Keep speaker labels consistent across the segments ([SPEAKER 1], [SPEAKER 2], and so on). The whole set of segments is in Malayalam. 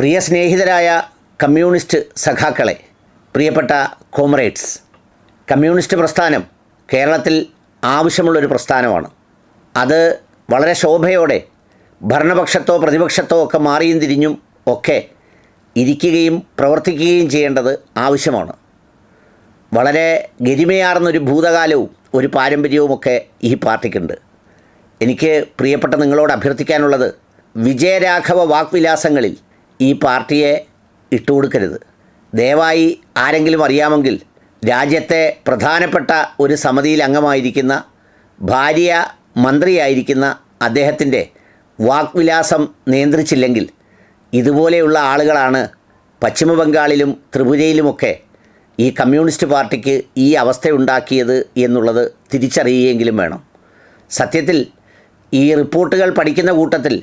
[SPEAKER 1] പ്രിയ സ്നേഹിതരായ കമ്മ്യൂണിസ്റ്റ് സഖാക്കളെ പ്രിയപ്പെട്ട കോമ്രേഡ്സ് കമ്മ്യൂണിസ്റ്റ് പ്രസ്ഥാനം കേരളത്തിൽ ആവശ്യമുള്ളൊരു പ്രസ്ഥാനമാണ്. അത് വളരെ ശോഭയോടെ ഭരണപക്ഷത്തോ പ്രതിപക്ഷത്തോ ഒക്കെ മാറിയും തിരിഞ്ഞും ഒക്കെ ഇരിക്കുകയും പ്രവർത്തിക്കുകയും ചെയ്യേണ്ടത് ആവശ്യമാണ്. വളരെ ഗരിമയാർന്നൊരു ഭൂതകാലവും ഒരു പാരമ്പര്യവും ഒക്കെ ഈ പാർട്ടിക്കുണ്ട്. എനിക്ക് പ്രിയപ്പെട്ട നിങ്ങളോട് അഭ്യർത്ഥിക്കാനുള്ളത് വിജയരാഘവ വാക്വിലാസങ്ങളിൽ ഈ പാർട്ടിയെ ഇട്ടുകൊടുക്കരുത് ദയവായി ആരെങ്കിലും അറിയാമെങ്കിൽ രാജ്യത്തെ പ്രധാനപ്പെട്ട ഒരു സമിതിയിൽ അംഗമായിരിക്കുന്ന ഭാര്യ മന്ത്രിയായിരിക്കുന്ന അദ്ദേഹത്തിന്റെ വാക്വിലാസം നിയന്ത്രിച്ചില്ലെങ്കിൽ ഇതുപോലെയുള്ള ആളുകളാണ് പശ്ചിമ ബംഗാളിലും ത്രിപുരയിലുമൊക്കെ ഈ കമ്മ്യൂണിസ്റ്റ് പാർട്ടിക്ക് ഈ അവസ്ഥയുണ്ടാക്കിയത് എന്നുള്ളത് തിരിച്ചറിയുകയെങ്കിലും വേണം. സത്യത്തിൽ ഈ റിപ്പോർട്ടുകൾ പഠിക്കുന്ന കൂട്ടത്തിൽ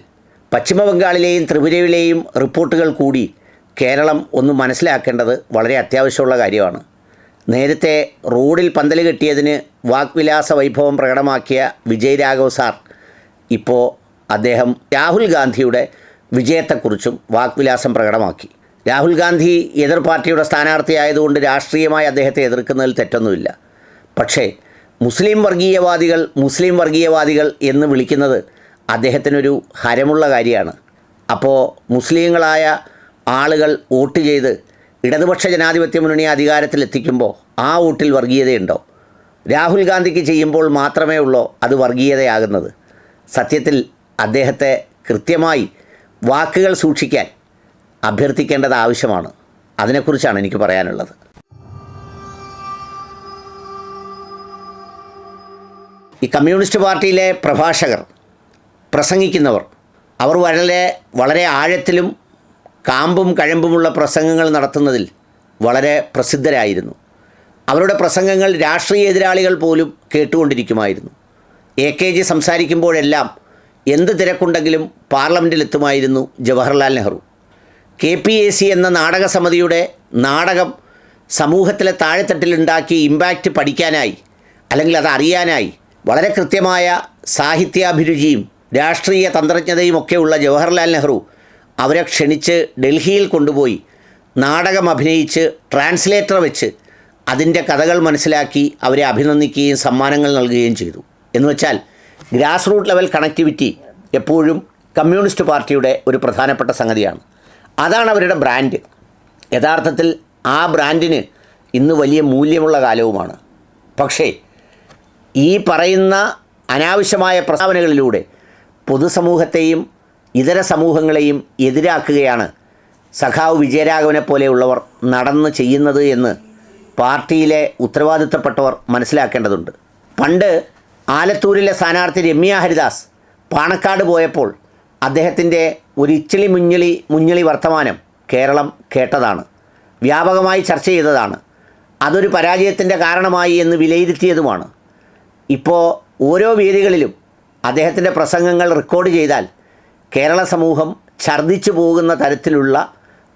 [SPEAKER 1] പശ്ചിമ ബംഗാളിലെയും ത്രിപുരയിലെയും റിപ്പോർട്ടുകൾ കൂടി കേരളം ഒന്ന് മനസ്സിലാക്കേണ്ടത് വളരെ അത്യാവശ്യമുള്ള കാര്യമാണ്. നേരത്തെ റോഡിൽ പന്തൽ കെട്ടിയതിന് വാക്വിലാസ വൈഭവം പ്രകടമാക്കിയ വിജയ് രാഘവ് സാർ ഇപ്പോൾ അദ്ദേഹം രാഹുൽ ഗാന്ധിയുടെ വിജയത്തെക്കുറിച്ചും വാക്വിലാസം പ്രകടമാക്കി. രാഹുൽ ഗാന്ധി എതിർ പാർട്ടിയുടെ സ്ഥാനാർത്ഥിയായതുകൊണ്ട് രാഷ്ട്രീയമായി അദ്ദേഹത്തെ എതിർക്കുന്നതിൽ തെറ്റൊന്നുമില്ല. പക്ഷേ മുസ്ലിം വർഗീയവാദികൾ മുസ്ലിം വർഗീയവാദികൾ എന്ന് വിളിക്കുന്നത് അദ്ദേഹത്തിനൊരു ഹരമുള്ള കാര്യമാണ്. അപ്പോൾ മുസ്ലിങ്ങളായ ആളുകൾ വോട്ട് ചെയ്ത് ഇടതുപക്ഷ ജനാധിപത്യ മുന്നണി അധികാരത്തിലെത്തിക്കുമ്പോൾ ആ വോട്ടിൽ വർഗീയതയുണ്ടോ? രാഹുൽ ഗാന്ധിക്ക് ചെയ്യുമ്പോൾ മാത്രമേ ഉള്ളൂ അത് വർഗീയതയാകുന്നത്? സത്യത്തിൽ അദ്ദേഹത്തെ കൃത്യമായി വാക്കുകൾ സൂക്ഷിക്കാൻ അഭ്യർത്ഥിക്കേണ്ടത് ആവശ്യമാണ്. അതിനെക്കുറിച്ചാണ് എനിക്ക് പറയാനുള്ളത്. ഈ കമ്മ്യൂണിസ്റ്റ് പാർട്ടിയിലെ പ്രഭാഷകർ പ്രസംഗിക്കുന്നവർ. അവർ വളരെ വളരെ ആഴത്തിലും കാമ്പും കഴമ്പുമുള്ള പ്രസംഗങ്ങൾ നടത്തുന്നതിൽ വളരെ പ്രസിദ്ധരായിരുന്നു. അവരുടെ പ്രസംഗങ്ങൾ രാഷ്ട്രീയ എതിരാളികൾ പോലും കേട്ടുകൊണ്ടിരിക്കുമായിരുന്നു. എ കെ ജി സംസാരിക്കുമ്പോഴെല്ലാം എന്ത് തിരക്കുണ്ടെങ്കിലും പാർലമെന്റിലെത്തുമായിരുന്നു Jawaharlal Nehru. K P A C എന്ന നാടക സമിതിയുടെ നാടകം സമൂഹത്തിലെ താഴെത്തട്ടിലുണ്ടാക്കി ഇമ്പാക്റ്റ് പഠിക്കാനായി അല്ലെങ്കിൽ അത് അറിയാനായി വളരെ കൃത്യമായ സാഹിത്യാഭിരുചിയും രാഷ്ട്രീയ തന്ത്രജ്ഞതയും ഒക്കെയുള്ള ജവഹർലാൽ നെഹ്റു അവരെ ക്ഷണിച്ച് ഡൽഹിയിൽ കൊണ്ടുപോയി നാടകം അഭിനയിച്ച് ട്രാൻസ്ലേറ്റർ വെച്ച് അതിന്റെ കഥകൾ മനസ്സിലാക്കി അവരെ അഭിനന്ദിക്കുകയും സമ്മാനങ്ങൾ നൽകുകയും ചെയ്തു. എന്ന് വെച്ചാൽ ഗ്രാസ് റൂട്ട് ലെവൽ കണക്ടിവിറ്റി എപ്പോഴും കമ്മ്യൂണിസ്റ്റ് പാർട്ടിയുടെ ഒരു പ്രധാനപ്പെട്ട സംഗതിയാണ്. അതാണ് അവരുടെ ബ്രാൻഡ്. യഥാർത്ഥത്തിൽ ആ ബ്രാൻഡിന് ഇന്ന് വലിയ മൂല്യമുള്ള കാലവുമാണ്. പക്ഷേ ഈ പറയുന്ന അനാവശ്യമായ പ്രസ്താവനകളിലൂടെ പൊതുസമൂഹത്തെയും ഇതര സമൂഹങ്ങളെയും എതിരാക്കുകയാണ്. സഖാവ് വിജയരാഘവനെ പോലെയുള്ളവർ നടന്ന് ചെയ്യുന്നത് എന്ന് പാർട്ടിയിലെ ഉത്തരവാദിത്തപ്പെട്ടവർ മനസ്സിലാക്കേണ്ടതുണ്ട്. പണ്ട് ആലത്തൂരിലെ സ്ഥാനാർത്ഥി രമ്യ ഹരിദാസ് പാണക്കാട് പോയപ്പോൾ അദ്ദേഹത്തിന്റെ ഒരു ഇച്ചിളി മുഞ്ഞിളി മുഞ്ഞിളി വർത്തമാനം കേരളം കേട്ടതാണ്. വ്യാപകമായി ചർച്ച ചെയ്തതാണ്. അതൊരു പരാജയത്തിന്റെ കാരണമായി എന്ന് വിലയിരുത്തിയതുമാണ്. ഇപ്പോൾ ഓരോ വേദികളിലും അദ്ദേഹത്തിന്റെ പ്രസംഗങ്ങൾ റെക്കോർഡ് ചെയ്താൽ കേരള സമൂഹം ഛർദ്ദിച്ചു പോകുന്ന തരത്തിലുള്ള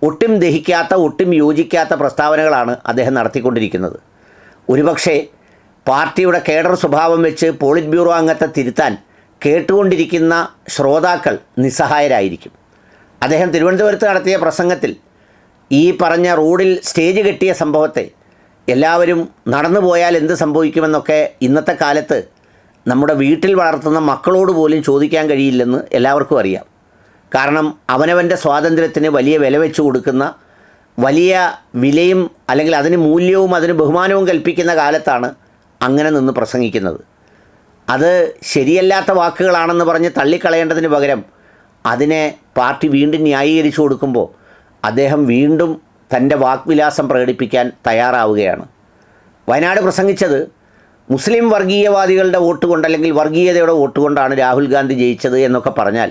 [SPEAKER 1] ഒട്ടും ദഹിക്കാത്ത ഒട്ടും യോജിക്കാത്ത പ്രസ്താവനകളാണ് അദ്ദേഹം നടത്തിക്കൊണ്ടിരിക്കുന്നത്. ഒരുപക്ഷെ പാർട്ടിയുടെ കേഡർ സ്വഭാവം വെച്ച് പോളിറ്റ് ബ്യൂറോ അംഗത്തെ തിരുത്താൻ കേട്ടുകൊണ്ടിരിക്കുന്ന ശ്രോതാക്കൾ നിസ്സഹായരായിരിക്കും. അദ്ദേഹം തിരുവനന്തപുരത്ത് നടത്തിയ പ്രസംഗത്തിൽ ഈ പറഞ്ഞ റോഡിൽ സ്റ്റേജ് കെട്ടിയ സംഭവത്തെ എല്ലാവരും നടന്നു പോയാൽ എന്ത് സംഭവിക്കുമെന്നൊക്കെ ഇന്നത്തെ കാലത്ത് നമ്മുടെ വീട്ടിൽ വളർത്തുന്ന മക്കളോട് പോലും ചോദിക്കാൻ കഴിയില്ലെന്ന് എല്ലാവർക്കും അറിയാം. കാരണം അവനവന്റെ സ്വാതന്ത്ര്യത്തിന് വലിയ വില വെച്ച് കൊടുക്കുന്ന വലിയ വിലയും അല്ലെങ്കിൽ അതിന് മൂല്യവും അതിന് ബഹുമാനവും കൽപ്പിക്കുന്ന കാലത്താണ് അങ്ങനെ നിന്ന് പ്രസംഗിക്കുന്നത്. അത് ശരിയല്ലാത്ത വാക്കുകളാണെന്ന് പറഞ്ഞ് തള്ളിക്കളയേണ്ടതിന് പകരം അതിനെ പാർട്ടി വീണ്ടും ന്യായീകരിച്ചു കൊടുക്കുമ്പോൾ അദ്ദേഹം വീണ്ടും തന്റെ വാക്വിലാസം പ്രകടിപ്പിക്കാൻ തയ്യാറാവുകയാണ്. വയനാട് പ്രസംഗിച്ചത് മുസ്ലിം വർഗീയവാദികളുടെ വോട്ട് കൊണ്ട് അല്ലെങ്കിൽ വർഗീയതയുടെ വോട്ട് കൊണ്ടാണ് രാഹുൽ ഗാന്ധി ജയിച്ചത് എന്നൊക്കെ പറഞ്ഞാൽ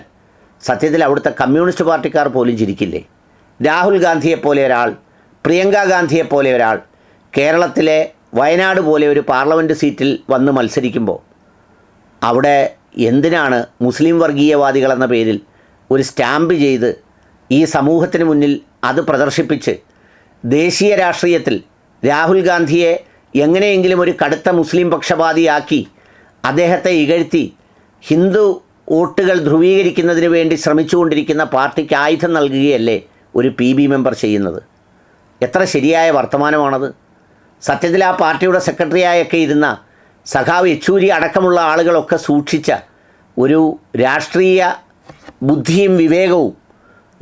[SPEAKER 1] സത്യത്തിൽ അവിടുത്തെ കമ്മ്യൂണിസ്റ്റ് പാർട്ടിക്കാർ പോലും ചിരിക്കില്ലേ? രാഹുൽ ഗാന്ധിയെപ്പോലെ ഒരാൾ പ്രിയങ്ക ഗാന്ധിയെപ്പോലെ ഒരാൾ കേരളത്തിലെ വയനാട് പോലെ ഒരു പാർലമെന്റ് സീറ്റിൽ വന്ന് മത്സരിക്കുമ്പോൾ അവിടെ എന്തിനാണ് മുസ്ലിം വർഗീയവാദികൾ എന്ന പേരിൽ ഒരു സ്റ്റാമ്പ് ചെയ്ത് ഈ സമൂഹത്തിന് മുന്നിൽ അത് പ്രദർശിപ്പിച്ച് ദേശീയ രാഷ്ട്രീയത്തിൽ രാഹുൽ ഗാന്ധിയെ എങ്ങനെയെങ്കിലും ഒരു കടുത്ത മുസ്ലിം പക്ഷപാതിയാക്കി അദ്ദേഹത്തെ ഇകഴ്ത്തി. ഹിന്ദു വോട്ടുകൾ ധ്രുവീകരിക്കുന്നതിന് വേണ്ടി ശ്രമിച്ചുകൊണ്ടിരിക്കുന്ന പാർട്ടിക്ക് ആയുധം നൽകുകയല്ലേ ഒരു പി ബി മെമ്പർ ചെയ്യുന്നത്? എത്ര ശരിയായ വർത്തമാനമാണത്? സത്യത്തിൽ ആ പാർട്ടിയുടെ സെക്രട്ടറിയായൊക്കെ ഇരുന്ന സഖാവ് യെച്ചൂരി അടക്കമുള്ള ആളുകളൊക്കെ സൂക്ഷിച്ച ഒരു രാഷ്ട്രീയ ബുദ്ധിയും വിവേകവും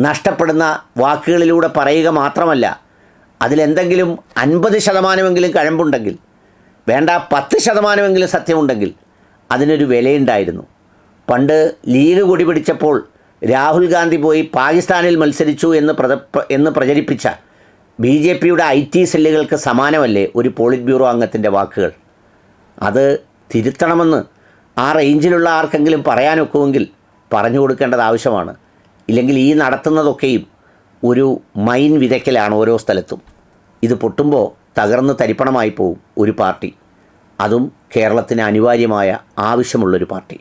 [SPEAKER 1] നഷ്ടപ്പെടുന്ന വാക്കുകളിലൂടെ പറയുക മാത്രമല്ല അതിലെന്തെങ്കിലും അൻപത് ശതമാനമെങ്കിലും കഴമ്പുണ്ടെങ്കിൽ വേണ്ട പത്ത് ശതമാനമെങ്കിലും സത്യമുണ്ടെങ്കിൽ അതിനൊരു വിലയുണ്ടായിരുന്നു. പണ്ട് ലീഗ് കൊടി പിടിച്ചപ്പോൾ രാഹുൽ ഗാന്ധി പോയി പാകിസ്ഥാനിൽ മത്സരിച്ചു എന്ന് പ്രത എന്ന് പ്രചരിപ്പിച്ച ബി ജെ പിയുടെ ഐ ടി സെല്ലുകൾക്ക് സമാനമല്ലേ ഒരു പോളിറ്റ് ബ്യൂറോ അംഗത്തിന്റെ വാക്കുകൾ? അത് തിരുത്തണമെന്ന് ആ റേഞ്ചിലുള്ള ആർക്കെങ്കിലും പറയാനൊക്കുമെങ്കിൽ പറഞ്ഞു കൊടുക്കേണ്ടത് ആവശ്യമാണ്. ഇല്ലെങ്കിൽ ഈ നടത്തുന്നതൊക്കെയും ഒരു മൈൻ വിതയ്ക്കലാണ് ഓരോ സ്ഥലത്തും. ഇത് പൊട്ടുമ്പോൾ തകർന്ന് തരിപ്പണമായി പോവും ഒരു പാർട്ടി. അതും കേരളത്തിന് അനിവാര്യമായ ആവശ്യമുള്ളൊരു പാർട്ടി.